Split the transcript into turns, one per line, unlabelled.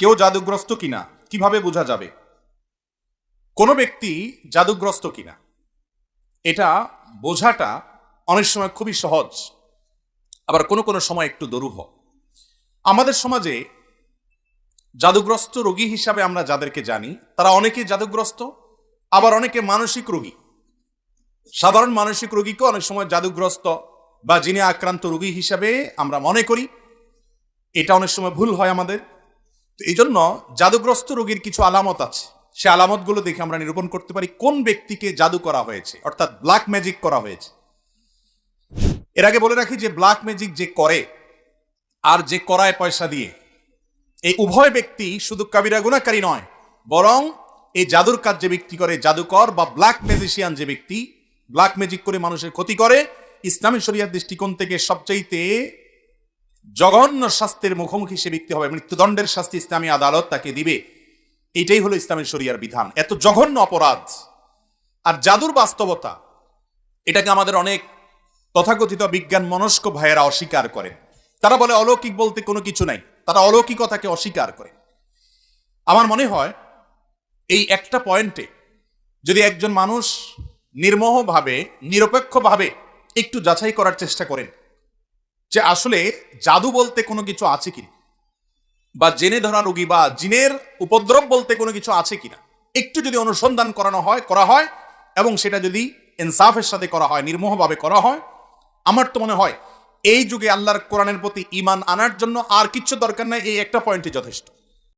কেউ জাদুগ্রস্ত কিনা? কীভাবে বোঝা যাবে? কোনো ব্যক্তি জাদুগ্রস্ত কিনা? এটা বোঝাটা অনেক সময় খুবই সহজ। আবার কোনো কোনো সময় একটু দরূহ। আমাদের সমাজে জাদুগ্রস্ত রোগী হিসাবে আমরা যাদেরকে জানি, তারা অনেকে জাদুগ্রস্ত, আবার অনেকে মানসিক রোগী। সাধারণ মানসিক রোগীকে অনেক সময় জাদুগ্রস্ত বা যিনি আক্রান্ত রোগী হিসাবে আমরা মনে করি। এটা অনেক সময় ভুল হয় আমাদের। তো এই জন্য জাদুগ্রস্ত রোগীর কিছু আলামত আছে। সে আলামতগুলো দেখে আমরা নিরূপণ করতে পারি কোন ব্যক্তিকে জাদু করা হয়েছে, অর্থাৎ ব্ল্যাক ম্যাজিক করা হয়েছে। এর আগে বলে রাখি যে ব্ল্যাক ম্যাজিক যে করে আর যে করায় পয়সা দিয়ে, এই উভয় ব্যক্তি শুধু কাবিরা গুণাকারী নয়, বরং এই জাদুর কাজ যে ব্যক্তি করে জাদুকর বা ব্ল্যাক ম্যাজিশিয়ান যে ব্যক্তি ব্ল্যাক ম্যাজিক করে মানুষের ক্ষতি করে, ইসলামী শরিয়ার দৃষ্টিকোণ থেকে সবচাইতে জঘন্য শাস্তির মুখোমুখি সে ব্যক্তি হবে। মৃত্যুদণ্ডের শাস্তি ইসলামী আদালত তাকে দিবে। এটাই হলো ইসলামের শরিয়ার বিধান। এত জঘন্য অপরাধ আর জাদুর বাস্তবতা, এটাকে আমাদের অনেক তথাকথিত বিজ্ঞান মনস্ক ভাইয়েরা অস্বীকার করেন। তারা বলে, অলৌকিক বলতে কোনো কিছু নাই। তারা অলৌকিকতাকে অস্বীকার করে। আমার মনে হয়, এই একটা পয়েন্টে যদি একজন মানুষ নির্মোহভাবে, নিরপেক্ষভাবে একটু যাচাই করার চেষ্টা করেন যে আসলে জাদু বলতে কোনো কিছু আছে কিনা? বা জেনে ধরা রোগী বা জিনের উপদ্রব বলতে কোনো কিছু আছে কিনা? একটু যদি অনুসন্ধান করানো হয়, করা হয় এবং সেটা যদি ইনসাফের সাথে করা হয়, নির্মোহভাবে করা হয়, আমার তো মনে হয় এই যুগে আল্লাহর কোরআনের প্রতি ইমান আনার জন্য আর কিচ্ছু দরকার নাই, এই একটা পয়েন্টই যথেষ্ট।